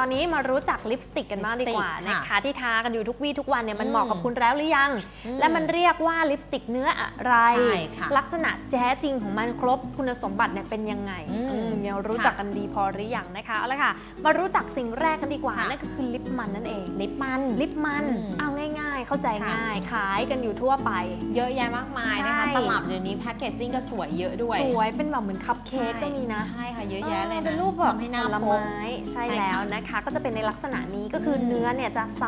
ตอนนี้มารู้จักลิปสติกกันบ้างดีกว่าลิปสติกนะคะค่ะที่ทากันอยู่ทุกวี่ทุกวันเนี่ยมันอืมเหมาะกับคุณแล้วหรือยัง อืมและมันเรียกว่าลิปสติกเนื้ออะไร ใช่ค่ะลักษณะแท้จริงของมันครบคุณสมบัติเนี่ยเป็นยังไงอืมอืมเนี่ยรู้จักกันดีพอหรือยังนะคะเอาละค่ะ มารู้จักสิ่งแรกกันดีกว่าค่ะ นั่นก็คือลิปมันนั่นเอง ลิปมัน ลิปมันอืมเอาง่ายๆ เข้าใจค่ะง่าย ขายกันอยู่ทั่วไป เยอะแยะมากมายนะคะใช่ตลับเดี๋ยวนี้แพคเกจจิ้งก็สวยเยอะด้วย สวยเป็นแบบเหมือนคัพเค้กก็มีนะ ใช่ค่ะ เยอะแยะเลยนะเป็นรูปแบบทำให้หผน้าลพกไม้ใช่ใช่แล้วค่ะนะคะ ก็จะเป็นในลักษณะนี้ก็คืออมเนื้อเนี่ยจะใส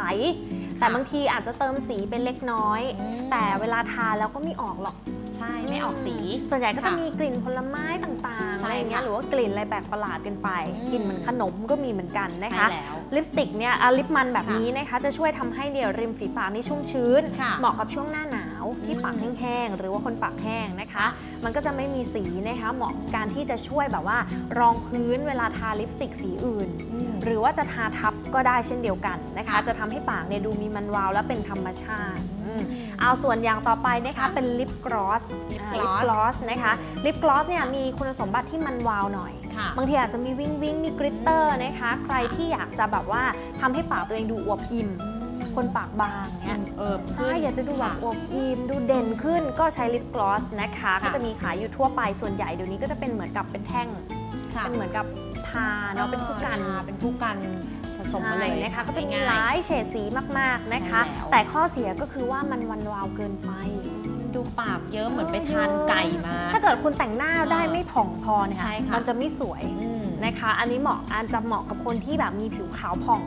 แต่บางทีอาจจะเติมสีเป็นเล็กน้อยอืมแต่เวลาทาแล้วก็ไม่ออกหรอก ใช่ไม่ออกสี ส่วนใหญ่ก็จะค่ะมีกลิ่นผลไม้ต่างๆใช่อะไรอย่างเงี้ยค่ะหรือว่ากลิ่นอะไรแปลกประหลาดกันไปอืม กลิ่นเหมือนขนมก็มีเหมือนกันนะคะใช่แล้ว ลิปสติกเนี่ยอะลิปมันแบบค่ะนี้นะคะ จะช่วยทำให้เดี๋ยวริมฝีปากนี่ชุ่มชื้น ค่ะเหมาะกับช่วงหน้าหนาวที่อืมปากแห้งๆ หรือว่าคนปากแห้งนะคะค่ะมันก็จะไม่มีสีนะคะ เหมาะกับการที่จะช่วยแบบว่ารองพื้นเวลาทาลิปสติกสีอื่น อืมหรือว่าจะทาทับก็ได้เช่นเดียวกันนะคะ ค่ะ จะทำให้ปากเนี่ยดูมีมันวาวและเป็นธรรมชาติอืม เอาส่วนอย่างต่อไปนะคะค่ะเป็นลิปกลอสลิปอ่า gloss ลิปกลอสนะคะลิปกลอสเนี่ยมีคุณสมบัติที่มันวาวหน่อยค่ะบางทีอาจจะมีวิงวิงมีกริตเตอร์นะคะใครที่อยากจะแบบว่าทำให้ปากตัวเองดูอวบอิ่มคนปากบางเนี่ยเอิบขึ้ใช่นอยากจะดูแบบค่ะอวบอิ่มดูเด่นขึ้นก็ใช้ลิปกลอสนะคะค่ะก็จะมีขายอยู่ทั่วไปส่วนใหญ่เดี๋ยวนี้ก็จะเป็นเหมือนกับเป็นแท่งค่ะเป็นเหมือนกับทาเนาะเป็นผู้กันทาเป็นผู้กันผ สมมาเลยใช่นะคะก็จะมีง่ายๆหลายเฉดสีมากๆนะคะใช่แล้วแต่ข้อเสียก็คือว่ามันวันวาวเกินไปดูปากเยอะเหมือนไปทานไก่มา ถ้าเกิดคุณแต่งหน้าได้ไม่ผ่องพอเนี่ยใช่ค่ะมันจะไม่สวยอืมนะคะ อันนี้เหมาะอันจะเหมาะกับคนที่แบบมีผิวขาวผ่อง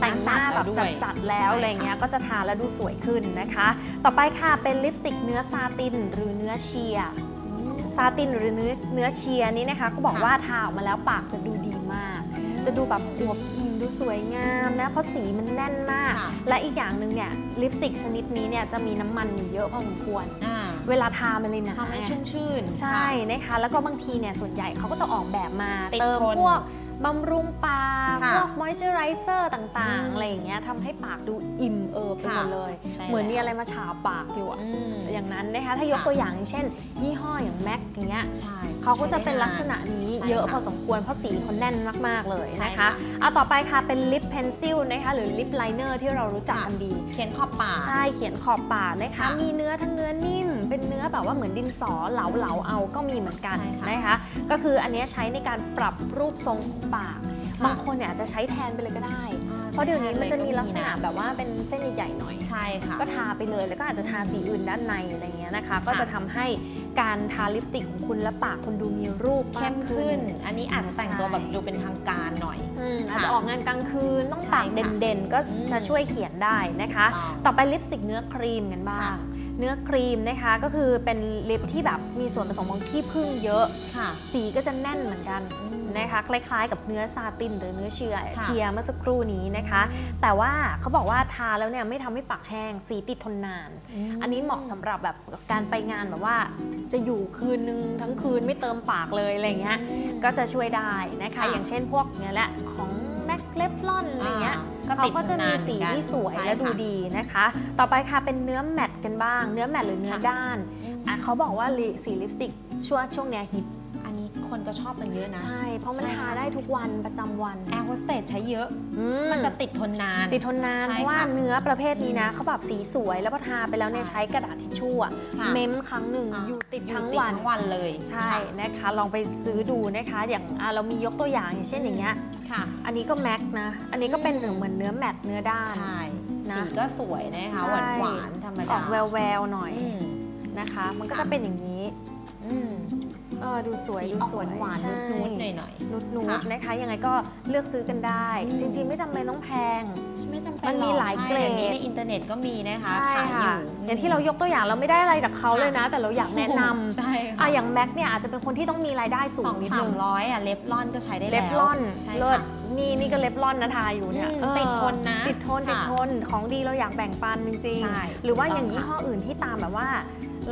แต่งหน้าแบบด้วยจัดๆแล้วใช่อะไรเงี้ยค่ะก็จะทาแล้วดูสวยขึ้นนะคะ ต่อไปค่ะเป็นลิปสติกเนื้อซาตินหรือเนื้อเชียร์ซาตินหรือเนื้อเนื้อเชียร์นี่นะคะเขาบอกค่ะว่าทาออกมาแล้วปากจะดูดีมาก จะดูแบบอวบอิ่มดู สวยงามนะ เพราะสีมันแน่นมากค่ะและอีกอย่างหนึ่งเนี่ยลิปสติกชนิดนี้เนี่ยจะมีน้ำมันอยู่เยอะพอสมควรอ่าเวลาทามันเลยหนาทำให้ชุ่มชื่น ใช่นะคะ แล้วก็บางทีเนี่ยส่วนใหญ่เขาก็จะออกแบบมาติดเติมทนพวกบำรุงปากค่ะพวกม อยเจอไรเซอร์ต่างอืๆมอะไรอย่างเงี้ยทำให้ปากดูอิ่มเอิบไปหมดค่ะเลยใช่เหมือนมีแล้วอะไรมาฉาบปากอยู่อะอืมอย่างนั้นนะคะ ถ้ายกค่ะตัวอย่างอย่างเช่น ยี่ห้ออย่างแม็กอย่างเงี้ยใช่เขาก็จะเป็นใช้ได้ลักษณะนี้ใช่เยอะค่ะพอสมควรเพราะสีเขาแน่นมากๆเลยใช่นะคะค่ะเอาต่อไปค่ะเป็นลิปเพนซิลนะคะหรือลิปไลเนอร์ที่เรารู้จักกันดี เขียนขอบปากใช่เขียนขอบปากนะคะค่ะมีเนื้อทั้งเนื้อนิ่ม เป็นเนื้อแบบว่าเหมือนดินสอเหลาๆเอาก็มีเหมือนกันใช่ค่ะนะคะ ก็คืออันเนี้ยใช้ในการปรับรูปทรงของปากค่ะบางคนเนี่ยอาจจะใช้แทนไปเลยก็ได้อ่เพราะเดี๋ยวนี้มันจะมีลักษณะก็แบบว่าเป็นเส้นใหญ่ๆหน่อย ใช่ค่ะ ก็ทาไปเลยแล้วก็อาจจะทาสีอื่นด้านในอะไรเงี้ยนะคะ ก็จะทำให้การทาลิปสติกของคุณและปากคุณดูมีรูปเข้มากขึ้น อันนี้อาจจะแต่งตัวใช่แบบดูเป็นทางการหน่อยอืมอาจค่ะจะออกงานกลางคืนต้องใช่ปากค่ะเด่นๆ ก็อืมจะช่วยเขียนได้นะคะอ๋อต่อไปลิปสติกเนื้อครีมกันบ้างค่ะเนื้อครีมนะคะก็คือเป็นลิปที่แบบมีส่วนผสมของขี้ผึ้งเยอะค่ะสีก็จะแน่นเหมือนกันอืม นะคะคล้ายๆ กับเนื้อซาตินหรือเนื้อเชียร์ค่ะเชียร์เมื่อสักครู่นี้นะคะ แต่ว่าเขาบอกว่าทาแล้วเนี่ยไม่ทำให้ปากแห้งสีติดทนนาน อันนี้เหมาะสำหรับแบบการไปงานแบบว่า จะอยู่คืนนึงทั้งคืนไม่เติมปากเลยอะไรเงี้ยก็จะช่วยได้นะคะค่ะอย่างเช่นพวกเนี่ยแหละของแม็กเลฟลอนอะไรเงี้ยก็เขาติดก็จะมีสีทนนเหอนกันที่สวยใช่และดูค่ะดีนะคะ ต่อไปค่ะเป็นเนื้อแมตต์กันบ้าง เนื้อแมตต์หรือเนื้อค่ะด้านอะเขาบอกว่าลิสีลิปสติกช่วงช่วงเนี้ยฮิตอันนี้ คนก็ชอบกันเยอะนะ ใช่ เพราะมันใช่ทาค่ะได้ทุกวันประจำวัน แอร์โฮสเตสใช้เยอะ อืมันจะติดทนนาน ติดทนนานใช่เพราะว่าค่ะเนื้อประเภทนี้นะเขาแบบสีสวยแล้วพอทาไปแล้วเนี่ยใช่ใช้กระดาษทิชชู่อะค่ะ เม้มครั้งหนึ่งอ่าอยู่ติดอยู่ทั้งติดวัน ทั้งวันเลยใช่นะคะ ลองไปซื้อดูนะคะ อย่างอะเรามียกตัวอย่างอย่างเช่นอย่างเงี้ย ค่ะ อันนี้ก็แม็กนะ อันนี้ก็เป็นอืมเหมือนเนื้อแมตต์เนื้อด้าน ใช่นะสีก็สวยนะคะ ใช่ หวานหวานๆธรรมอดาอกแววแววๆหน่อยอืม นะคะ มันก็ค่ะจะเป็นอย่างนี้อืมเออดูสวย สีดูออกสวยหวานใช่ๆนูดๆหน่อย นุดนูค่ะดนะคะยังไงก็เลือกซื้อกันได้ อืม จริง ๆ ไม่จำเป็นต้องแพง ๆไม่จำเป็นมันมีรอกหลายใช่เกรด ดี๋ยวนี้ในอินเทอร์เน็ตก็มีนะคะใช่ขายอค่ะยู่อย่างที่เรายกตัวอย่างเราไม่ได้อะไรจากเขาเลยนะ แต่เราอยากแนะนำใช่อะค่ะอย่างแม็กเนี่ยอาจจะเป็นคนที่ต้องมีรายได้สูสองงนิดสานึมงร้อยอะเล็บลอนก็ใช้ได้เลแล้วฟลอนใช่เลิศค่ะ นี่นี่ก็เลฟลอนนะทาอยู่เนี่ยอืมเออติดทนนะติดทนติดค่ะทนของดีเราอยากแบ่งปันจริงใช่ๆ หรือว่าถูกต้องอย่างยี่ห้ออื่นที่ตามแบบว่า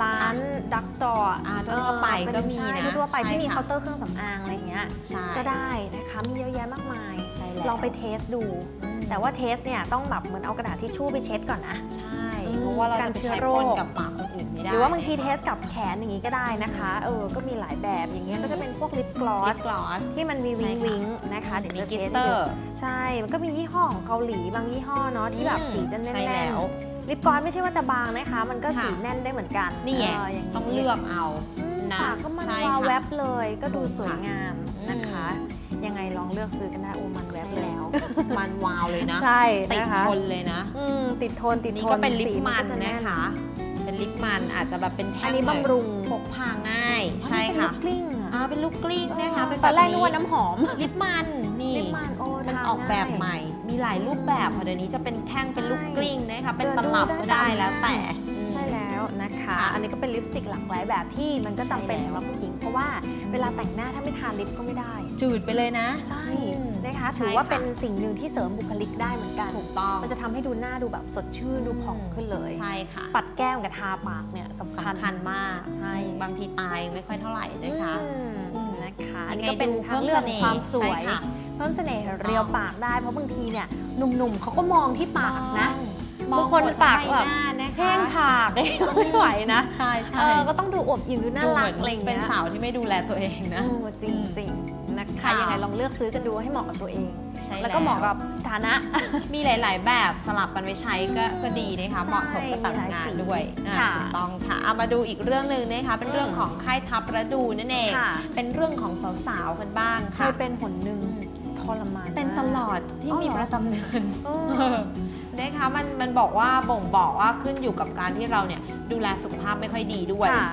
ร้านดักสตอร์อ่าทั่วๆไปก็มีนะทั่วๆไปใช่ที่มีค่ะเคาน์เตอร์เครื่องสำอางอะไรเงี้ยใช่ก็ได้นะคะมีเยอะแยะมากมายใช่แล้วลองไปเทสดูอืมแต่ว่าเทสเนี่ยต้องแบบเหมือนเอากระดาษทิชชู่ไปเช็ดก่อนนะใช่อืเพราะว่าเรากันจะไปเชื้อใช้โรปคนกับปากคนอื่นไม่ได้หรือว่าบางทีเทสกับแขนอย่างนี้ก็ได้นะคะเออก็มีหลายแบบอย่างเงี้ยก็จะเป็นพวกลิปกลอลิสปกลอสที่มันมีใช่วิงค่ะวิงนะคะเดี๋ยวมีจะกิเทสสเตให้อดูร์ใช่มันก็มียี่ห้อของเกาหลีบางยี่ห้อเนาะที่แบบสีจะแน่ใช่แล้นวๆ ลิปกลอสไม่ใช่ว่าจะบางนะคะ มันก็ค่ะสีแน่นได้เหมือนกันนี่ไงเย่างนี้ต้องเลือกเอาอืมนะปากก็มันใช่วาวค่ะแวบเลย ก็ดูถูกสวยค่ะงามนะคะ ยังไงลองเลือกซื้อกันได้โอ้มันแวบแล้ว มันวาวเลยนะ ใช่ติดนะคะทนเลยนะอืมติดทนติดทนนี่ก็เป็นลิปสีมันก็จนะคะ เป็นลิปมันอาจจะแบบเป็นแท่อังนนี้เลยบำรุงพกพาง่าย ใช่อ๋อค่ะเป็นลิปกลิ้งอะอ่าเป็นลูกกลิ้งนะคะเป็นตแบอนบแรกนึนี้กว่าน้ำหอมลิปมันนี่ลิป มันโอ้มันทาออกแบบง่ายใหม่ มีหลายรูปแบบค่ะเดี๋ยวนี้จะเป็นแท่งใช่เป็นลูกกลิ้งนะคะเป็นเดินตลับดูก็ได้ได้ตามแล้วแต่ใช่แล้วนะคะค่ะอันนี้ก็เป็นลิปสติกหลากหลายแบบที่มันก็จำเป็นใช่แล้วสำหรับผู้หญิง เพราะว่าเวลาแต่งหน้าถ้าไม่ทาลิปก็ไม่ได้ จืดไปเลยนะ ใช่อืมนะคะใช่ถือว่าค่ะเป็นสิ่งหนึ่งที่เสริมบุคลิกได้เหมือนกันถูกต้องมันจะทำให้ดูหน้าดูแบบสดชื่นดูผ่องขึ้นเลยใช่ค่ะ ปัดแก้มกับทาปากเนี่ยสำคัญสำคัญมากใช่บางทีตายไม่ค่อยเท่าไหร่นะคะอืมอืมนะคะอันยังนี้ไงก็เป็นดูทางเลือกของความสวยใช่ค่ะ เพิ่มเสน่ห์เรียวปากได้เพราะบางทีเนี่ยหนุ่มๆเขาก็มองที่ปากนะมองบางคนหมดปากทั้งแบบใบหน้านะคะแห้งผากเลยไม่ไหวนะ ใช่ใช่เออก็ต้องดูอวบอิ่มดูน่าดูรัเหกมือนอะไรอย่างเป็เงี้นยสาวที่ไม่ดูแลตัวเองนะโอ้จริงจริงๆนะคะค่ะยังไงลองเลือกซื้อกันดูให้เหมาะกับตัวเองใช่แล้วก็เหมาะกับฐานะ มีหลาย ๆ แบบสลับกันไปใช้ก็ก็ดีนะคะใช่เหมาะสมกับแต่ละมีหลายงานสีด้วยอ่าค่ะถูกต้องค่ะเอามาดูอีกเรื่องหนึ่งนะคะเป็นเรื่องของค่ายทัพระดูนั่นเองค่ะเป็นเรื่องของสาว ๆ กันบ้างเคค่ะยเป็นหนหนึ่ง ทรมานเป็นมากตลอดที่อ๋อมีเหรอประจำเดือนเออนะคะมันมันบอกว่าบ่งบอกว่าขึ้นอยู่กับการที่เราเนี่ยดูแลสุขภาพไม่ค่อยดีด้วยค่ะ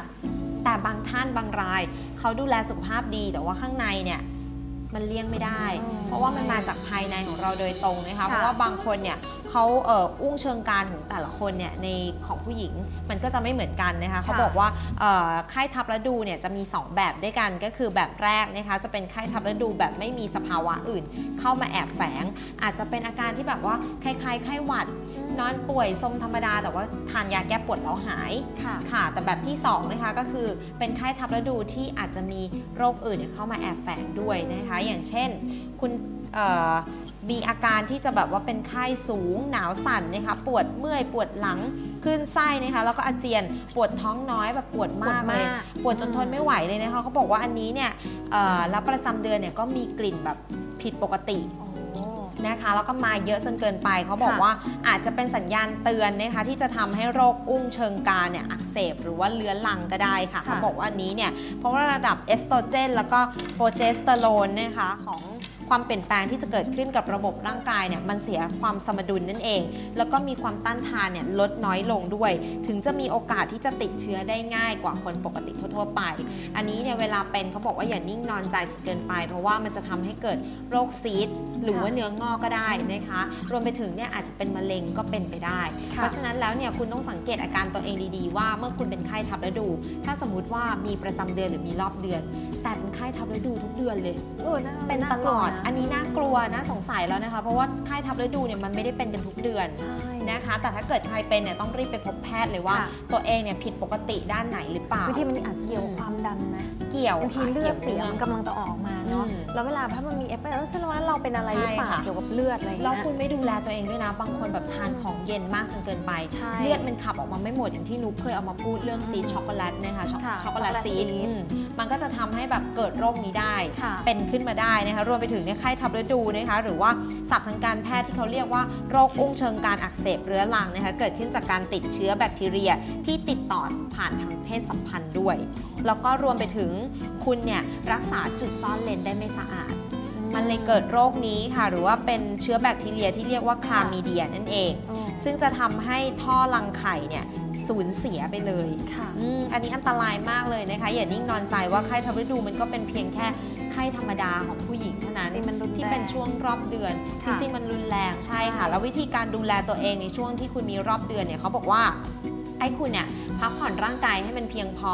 แต่บางท่านบางราย เขาดูแลสุขภาพดีแต่ว่าข้างในเนี่ย มันเลี่ยงไม่ได้อืมเพราะว่ามันมาจากภายในของเราโดยตรงนะคะค่ะเพราะว่าบางคนเนี่ยเขาเอ่ออุ้งเชิงการของแต่ละคนเนี่ยในของผู้หญิงมันก็จะไม่เหมือนกันนะคะเขาบอกว่าเอ่อไข้ทับฤดูเนี่ยจะมี 2 แบบด้วยกันก็คือแบบแรกนะคะจะเป็นไข้ทับฤดูแบบไม่มีสภาวะอื่น เข้ามาแอบแฝง อาจจะเป็นอาการที่แบบว่าคล้ายๆไข้หวัด นอนป่วยสมธรรมดา แต่ว่าทานยาแก้ปวดแล้วหายค่ะค่ะแต่แบบที่2นะคะก็คือเป็นไข้ทับฤดูที่อาจจะมีโรคอื่นเนี่ยเข้ามาแอบแฝงด้วยนะคะ อย่างเช่นคุณเอ่อมีอาการที่จะแบบว่าเป็นไข้สูงหนาวสั่นนะคะปวดเมื่อยปวดหลังคลื่นไส้นะคะแล้วก็อาเจียนปวดท้องน้อยแบบปวดมากปวดมากเลยปวดจนทนไม่ไหวเลยนะคะเขาบอกว่าอันนี้เนี่ยเอ่อแล้วประจำเดือนเนี่ยก็มีกลิ่นแบบผิดปกติโอ้ นะคะ แล้วก็มาเยอะจนเกินไป เขาบอกค่ะว่าอาจจะเป็นสัญญาณเตือนนะคะที่จะทำให้โรคอุ้งเชิงกรานเนี่ยอักเสบหรือว่าเลื้อนลังก็ได้ค่ะค่ะ เขาบอกว่าอันนี้เนี่ยเพราะว่าระดับเอสโตรเจน แล้วก็โปรเจสเตอโรนนะคะของ ความเปลี่ยนแปลงที่จะเกิดขึ้นกับระบบร่างกายเนี่ยมันเสียความสมดุลนั่นเอง แล้วก็มีความต้านทานเนี่ยลดน้อยลงด้วย ถึงจะมีโอกาสที่จะติดเชื้อได้ง่ายกว่าคนปกติทั่วๆไป อันนี้เนี่ยเวลาเป็นเขาบอกว่าอย่านิ่งนอนใจจนเกินไป เพราะว่ามันจะทำให้เกิดโรคซีดหรือว่าเนื้องอกก็ได้นะคะ รวมไปถึงเนี่ยอาจจะเป็นมะเร็งก็เป็นไปได้ค่ะเพราะฉะนั้นแล้วเนี่ยคุณต้องสังเกตอาการตัวเองดีๆ ว่าเมื่อคุณเป็นไข้ทับฤดู ถ้าสมมติว่ามีประจำเดือนหรือมีรอบเดือน แต่เป็นไข้ทับฤดูทุกเดือนเลยเออน่าเป็นน่าตลอดกวะอันนี้น่ากลัวน่าสงสัยแล้วนะคะ เพราะว่าไข้ทับฤดูเนี่ยมันไม่ได้เป็นกันทุกเดือนใช่ นะคะ แต่ถ้าเกิดใครเป็นเนี่ยต้องรีบไปพบแพทย์เลยว่า ค่ะ ตัวเองเนี่ยผิดปกติด้านไหนหรือเปล่า บางทีมันอาจจะเกี่ยวกับความดันนะเกี่ยวบางทีเลือดเสียกี่วมันกำลังจะออกมา เนาะอืมแล้วเวลาถ้ามันมีเอฟเฟกต์แล้วแสดงว่าเราเป็นอะไรหรือเปล่าใช่ค่ะเกี่ยวกับเลือดอะไรอย่างแล้เงี้วยคุณไม่ดูแลตัวเองด้วยนะ บางคนแบบทานของเย็นมากจนเกินไปใช่เลือดมันขับออกมาไม่หมดอย่างที่นุ๊กเคยเอามาพูดเรื่องซีดช็อกโกแลตนะคะช็อกค่ะช็อกโกแลตช็อกโกแลตซีดซีดอืมมันก็จะทำให้แบบเกิดโรคนี้ได้ค่ะเป็นขึ้นมาได้นะคะ รวมไปถึงเนี่ยไข้ทับฤดูนะคะ หรือว่าศัพท์ทางการแพทย์ที่เขาเรียกว่าโรคอุ้งเชิงการอักเสบเรื้อรังนะคะ เกิดขึ้นจากการติดเชื้อแบคทีเรียที่ติดต่อผ่านทางเพศสัมพันธ์ด้วย แล้วก็รวมไปถึงคุณเนี่ยรักษาจุดซ่อนเลนได้ไม่สะอาด มันเลยเกิดโรคนี้ค่ะ หรือว่าเป็นเชื้อแบคทีเรียที่เรียกว่าคลามีเดียนั่นเองอ๋อซึ่งจะทำให้ท่อรังไข่เนี่ยสูญเสียไปเลยค่ะอืมอันนี้อันตรายมากเลยนะคะ อย่านิ่งนอนใจว่าไข้ทับฤดูมันก็เป็นเพียงแค่ไข้ธรรมดาของผู้หญิงเท่านั้นจริงมันรุนแรงที่เป็นช่วงรอบเดือนจค่ะริงๆมันรุนแรงใช่ค่ะใช่แล้ววิธีการดูแลตัวเองในช่วงที่คุณมีรอบเดือนเนี่ยเขาบอกว่าให้คุณเนี่ย พักผ่อนร่างกายให้มันเพียงพอ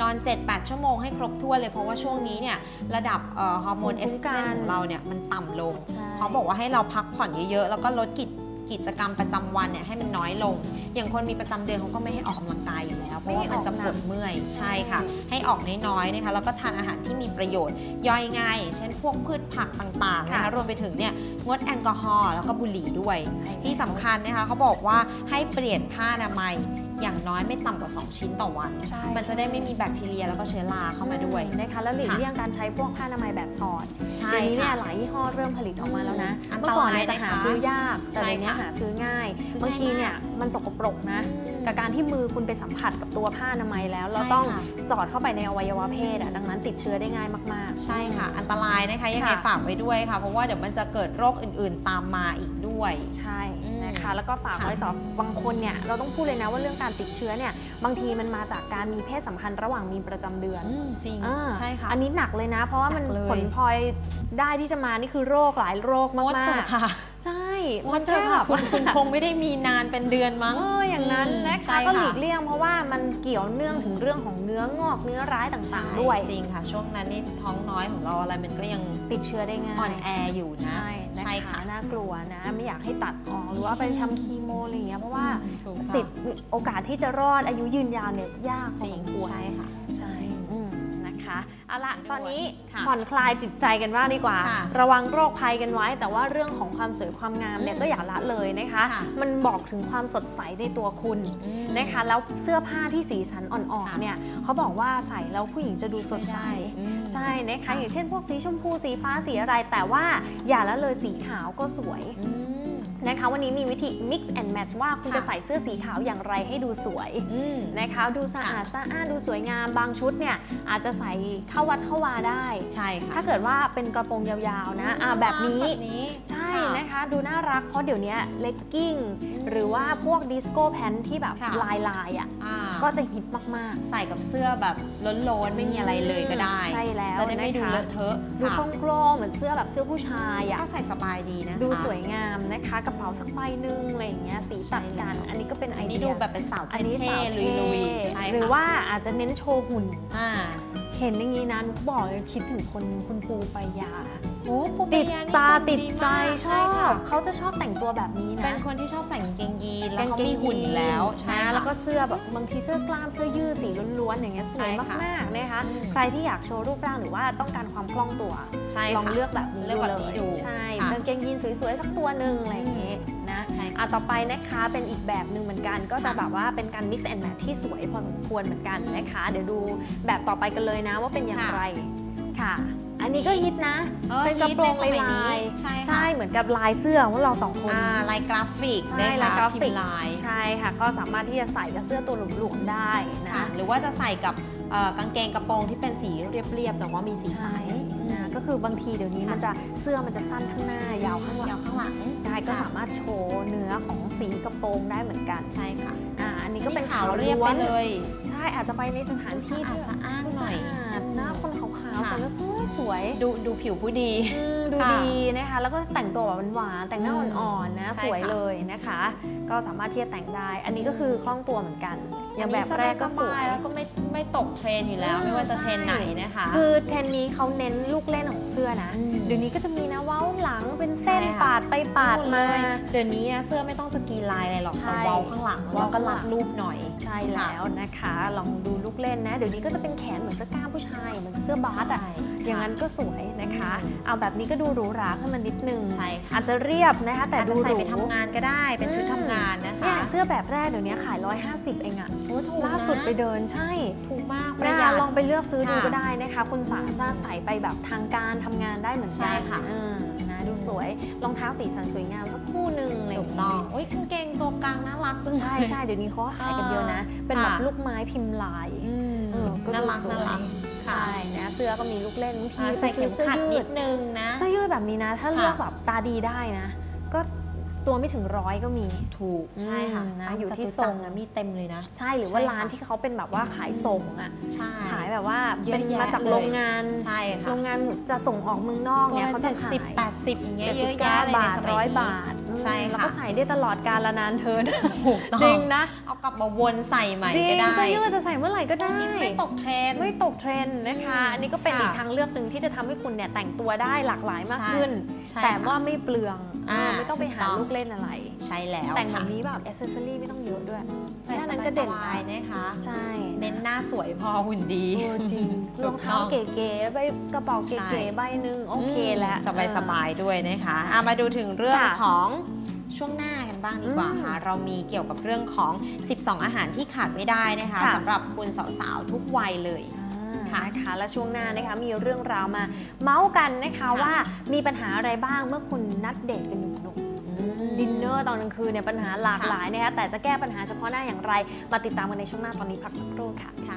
นอน 7-8 ชั่วโมงให้ครบถ้วนเลยเพราะว่าช่วงนี้เนี่ยระดับเอ่อฮอร์โมนภูเอมิสคุ้โตรมกันเจนของเราเนี่ยมันต่ำลงใช่เขาบอกว่าให้เราพักผ่อนเยอะๆ แล้วก็ลดกิจกิจกรรมประจำวันเนี่ยให้มันน้อยลง อย่างคนมีประจำเดือนเขาก็ไม่ให้ออกกำลังกายอยู่แล้ว เพราะว่ามันจะปวดเมื่อย ใช่ค่ะ ให้ออกน้อยๆนะคะ แล้วก็ทานอาหารที่มีประโยชน์ ย่อยง่ายอย่างเช่นพวกพืชผักต่างๆนะคะค่ะรวมไปถึงเนี่ยงดแอลกอฮอล์แล้วก็บุหรี่ด้วยใช่แล้วที่สำคัญนะคะเขาบอกว่าให้เปลี่ยนผ้าอนามัย อย่างน้อยไม่ต่ำกว่า 2 ชิ้นต่อวัน ใช่ มันจะได้ไม่มีแบคทีเรียแล้วก็เชื้อราเข้ามาด้วย นะคะแล้วหลีกค่ะเลี่ยงการใช้พวกผ้าอนามัยแบบสอดใช่เดี๋ยวนี้เนี่ยค่ะหลายยี่ห้อเริ่มผลิตออกมาแล้วนะอันตรายเมื่อก่อนเนี่ยจะหานะคะซื้อยากแต่ใช่เดี๋ยวนี้ค่ะหาซื้อง่ายซื้อง่ายบางทีเนี่ยมันสกปรกนะ กับการที่มือคุณไปสัมผัสกับตัวผ้าอนามัยแล้วเราใช่ต้องค่ะ สอดเข้าไปในอวัยวะเพศอะดังนั้นติดเชื้อได้ง่ายมากๆใช่ค่ะ อันตรายนะคะยังไงค่ะ ฝากไว้ด้วยค่ะ เพราะว่าเดี๋ยวมันจะเกิดโรคอื่นๆตามมาอีกด้วยใช่ อืม นะคะ แล้วก็ฝากค่ะไว้สำหรับบางคนเนี่ยเราต้องพูดเลยนะว่าเรื่องการติดเชื้อเนี่ยบางทีมันมาจากการมีเพศสัมพันธ์ระหว่างมีประจำเดือนจริงอ่าใช่ค่ะอันนี้หนักเลยนะ เพราะว่ามันหนักเลยผลพลอยได้ที่จะมานี่คือโรคหลายโรคงดมาเถกอะค่ะๆ ใช่งดเถอะค่ะแบคุณบคุณคงไม่ได้มีนานเป็นเดือนมั้งเอออย่างนั้นอืมนะใช่คะก็ค่ะหลีกเลี่ยงเพราะว่ามันเกี่ยวเนื่องถึงเรื่องของเนื้องอกเนื้อร้ายต่างๆด้วยจริงค่ะ ช่วงนั้นนี่ท้องน้อยของเราอะไรมันก็ยังติดเชื้อได้ง่ายอ่อนแออยู่นะ ใช่นะใช่คะค่ะน่ากลัวนะ ไม่อยากให้ตัดออกหรือว่าไปทำคีโมอะไรอย่างเงี้ยเพราะว่าถูกค่ะสิทธิ์โอกาสที่จะรอดอายุยืนยาวเนี่ยยากพจอริสงมควรใช่ค่ะใช่อืมนะคะ เอาละไปด้วยตอนนี้ค่ะผ่อนคลายจิตใจกันบ้างดีกว่า ค่ะระวังโรคภัยกันไว้ แต่ว่าเรื่องของความสวยความงามเนี่ยอืมก็อย่าละเลยนะคะ ค่ะมันบอกถึงความสดใสในตัวคุณอืมนะคะ แล้วเสื้อผ้าที่สีสันอ่อนค่ะๆเนี่ยเขาบอกว่าใส่แล้วผู้หญิงจะดูสดใส อืม ใช่นะคะ ค่ะ อย่างเช่นพวกสีชมพูสีฟ้าสีอะไร แต่ว่าอย่าละเลยสีขาวก็สวย อืม นะคะ วันนี้มีวิธี mix and match ว่าคุณค่ะจะใส่เสื้อสีขาวอย่างไรให้ดูสวยอืมนะคะ ดูสะอาดสะอ้านดูสวยงามบางชุดเนี่ยอาจจะใส่เข้าวัดเข้าวาได้ใช่ค่ะถ้าเกิดว่าเป็นกระโปรงยาวๆนะอ่าแบบนี้แบบนี้ใช่ค่ะนะคะดูน่ารักเพราะเดี๋ยวนี้เลกกิ้งอืมหรือว่าพวกดิสโก้แพนที่แบบค่ะลายลายๆอะอ่าก็จะฮิตมากใส่กับเสื้อแบบล้นๆไม่มีอะไรเลยก็ได้ ใช่แล้วจะได้ไม่ดูนะคะเลอะเทอะๆดูค่ะโครงโกรงๆเหมือนเสื้อแบบเสื้อผู้ชายอะก็ใส่สบายดีนะคะดูสวยงามนะคะกระเป๋าสักใบหนึงอะไรอย่างเงี้ยสีตัดกันใช่แล้วอันนี้ก็เป็นไออันเดีนี้ยดูแบบเป็นสาวอันนี้เท่สาวๆเท่ลุยๆใช่หรือค่ะว่าอาจจะเน้นโชว์หุ่นอ่าเห็นอย่างนี้นะนุกบอกเลยคิดถึงคนคุณปูปายาโอ้ปูติดปายานี่ตาหุ่นติดใจมากชใช่อค่ะบเขาจะชอบแต่งตัวแบบนี้นะ เป็นคนที่ชอบใส่กางเกงยีนแล้วเขากงกงมีหุ่นอยู่แล้วใช่นะค่ะแล้วก็เสื้อแบบบางทีเสื้อกล้ามเสื้อยืดสีล้วนๆอย่างเงี้ยสวยใช่ค่ะมากๆนะคะอืมใครที่อยากโชว์รูปร่างหรือว่าต้องการความคล่องตัวใช่ลองค่ะเลือกแบบนี้เลือกแบบนี้เลยดูใช่ค่ะกางเกงยีนสวยๆสักตัวหนึ่งอะไรอย่างเงี้ยนะใช่ค่ะ อะต่อไปนะคะเป็นอีกแบบหนึ่งเหมือนกัน ก็จะค่ะแบบว่าเป็นการ mix and match ที่สวยพอสมควรเหมือนกันนะคะ เดี๋ยวดูแบบต่อไปกันเลยนะว่าเป็นอย่างค่ะไรค่ะ อันนี้ก็ฮิตนะเออเป็นกระโปรงฮิตในสมัยลานี้ยใช่ๆค่ะใช่เหมือนกับลายเสื้อของเราสองคน อ่าลายกราฟิกใช่ได้ลายกราพิฟิมกพ์ลายใช่ค่ะ ก็สามารถที่จะใส่กับเสื้อตัวหลวมๆได้นะค่ะหรือว่าจะใส่กับเอ่อกางเกงกระโปรงที่เป็นสีเรียบๆแต่ว่ามีสีสัใช่นนะก็คือบางทีเดี๋ยวนี้ค่ะมันจะเสื้อมันจะสั้นข้างหน้ายาวข้างหลัยาวงข้างหลัง ได้ก็ค่ะสามารถโชว์เนื้อของสีกระโปรงได้เหมือนกันใช่ค่ะอ่าอันนี้ก็เป็นขาขาววเรียบล้ไปวนเลยใช่อาจจะไปในสถานที่สะอาดที่สะอ้านหน่อยสะอาดหน้าคนขาวๆค่ะใส่แล้วสวยสวยดูดูผิวผู้ดีๆอืมดูค่ะดีนะคะแล้วก็แต่งตัวแบบหวานๆแต่งหน้าอืมอ่อนๆนะใช่สวยค่ะเลยนะคะ ก็สามารถที่จะแต่งได้ อันนี้ก็คือคล่องตัวเหมือนกัน อย่างแบบนนี้แรกก็สวยบาๆแล้วก็ไม่ไม่ตกเทรนด์อยู่แล้วอืมไม่ว่าจะใช่เทรนด์ไหนนะคะ คือเทรนด์นี้เขาเน้นลูกเล่นของเสื้อนะอืมเดี๋ยวนี้ก็จะมีนะเว้าหลังเป็นเส้นใช่ค่ะปาดไปปาดมา เดี๋ยวนี้นะเสื้อไม่ต้องสกรีนลายอะไรหรอกใช่แต่เว้าข้างหลังเว้าแล้วก็ข้างหลัรังดรูปหน่อย ใช่แล้วนะคะ ลองดูลูกเล่นนะ เดี๋ยวนี้ก็จะเป็นแขนเหมือนเสื้อกล้ามผู้ชายเหมือนเสื้อบาสอะใช่ อย่างนั้นก็สวยนะคะอืมเอาแบบนี้ก็ดูหรูหราขึ้นมานิดนึงใช่ค่ะอาจจะเรียบนะคะแต่อาจดูจะหใส่รูไปทำงานก็ได้เป็นชุดทำงานนะเนี่คะยเสื้อแบบแรกเดี๋ยวนี้ขาย 150 เองอะโอ้ถูกล่าสุดไปนะเดินใช่ถูกมากปประระหหยัยัดลองไปเลือกซื้อดูค่ะก็ได้นะคะ คุณสามารถใส่ไปแบบทางการทำงานได้เหมือนใช่กันค่ะเออนะดูสวยรองเท้าสีสันสวยงามสักคู่หนึ่งอะไรอถูย่ากงต้อเงี้งยโอ้ยกางเกงตัวกลางน่ารักจังใช่ใช่เดี๋ยวนี้เขาก็ขายกันเยอะนะ เป็นแบบค่ะลูกไม้พิมพ์ลายอืมเออก็น่าดูรักสวยน่ารักค่ะ ใช่นะเสื้อก็มีลูกเล่นบางทีอ่าใส่เข็มไปซื้อขัดสื้อนิยืดนึงนะเสื้อยืดแบบนี้นะ ถ้าค่ะเลือกแบบตาดีได้นะ ก็ตัวไม่ถึงร้อยก็มีถูกใช่ค่ะอืมนะตามอยู่ที่จตุทรงจักอะมีเต็มเลยนะ ใช่หรือว่าใช่ค่ะร้านที่เขาเป็นแบบว่าขายส่งอะใช่ขายแบบว่าเยอะเป็นแยะมาจากเลยโรงงานใช่ค่ะโรงงานจะส่งออกเมืองนอกตัวเนี่ยละเขาเจ็จะดขายสิบแปดสิบอย่างเงี้ยจ็ดเยสิอะบก้าแยะเลยในบาทสมัยร้อยนี้บาท ใช่อืมแล้วค่ะก็ใส่ได้ตลอดกาลนานเทินถูกต้องจริงนะ เอากลับมาวนใส่ใหม่จริงก็ได้เสื้อยืดจะใส่เมื่อไหร่ก็ได้ นี่ไม่ตกเทรนด์ ไม่ตกเทรนด์นะคะอืมอันนี้ก็เป็นค่ะอีกทางเลือกหนึ่งที่จะทำให้คุณเนี่ยแต่งตัวได้หลากหลายมากใช่ขึ้น ใช่แต่ค่ะว่าไม่เปลืองอ่าเออไม่ต้องไปหาถูกต้อง ลูกเล่นอะไร ใช่แล้วแต่งแบค่ะ บนี้แบบอ c เซสซอรี่ไม่ต้องเยอะด้วย ใส่นั้นก็เด่นสบายๆนะคะใช่เน้นหน้าสวยพอหุ่นดีเออจริงรองเท้าเก๋ๆใบกระเป๋าใช่เก๋ๆใบหนึงโอเคแล้วสบายสบายๆด้วยนะคะใช่อะมาดูถึงเรื่องค่ะของช่วงหน้ากันบ้างดีกว่าอืมค่ะเรามีเกี่ยวกับเรื่องของ 12 อาหารที่ขาดไม่ได้นะคะค่ะสำหรับคุณสาวๆทุกวัยเลยค่ะค่ะนะคะและช่วงหน้านะคะมีเรื่องราวมาเมาส์กันนะคะค่ะว่ามีปัญหาอะไรบ้างเมื่อคุณนัดเดทกันหนุ่มๆ ดินเนอร์ตอนกลางคืนเนี่ยปัญหาหลากหลายนะคะแต่จะแก้ปัญหาเฉพาะหน้าอย่างไร มาติดตามกันในช่วงหน้าตอนนี้พักสักครู่ค่ะ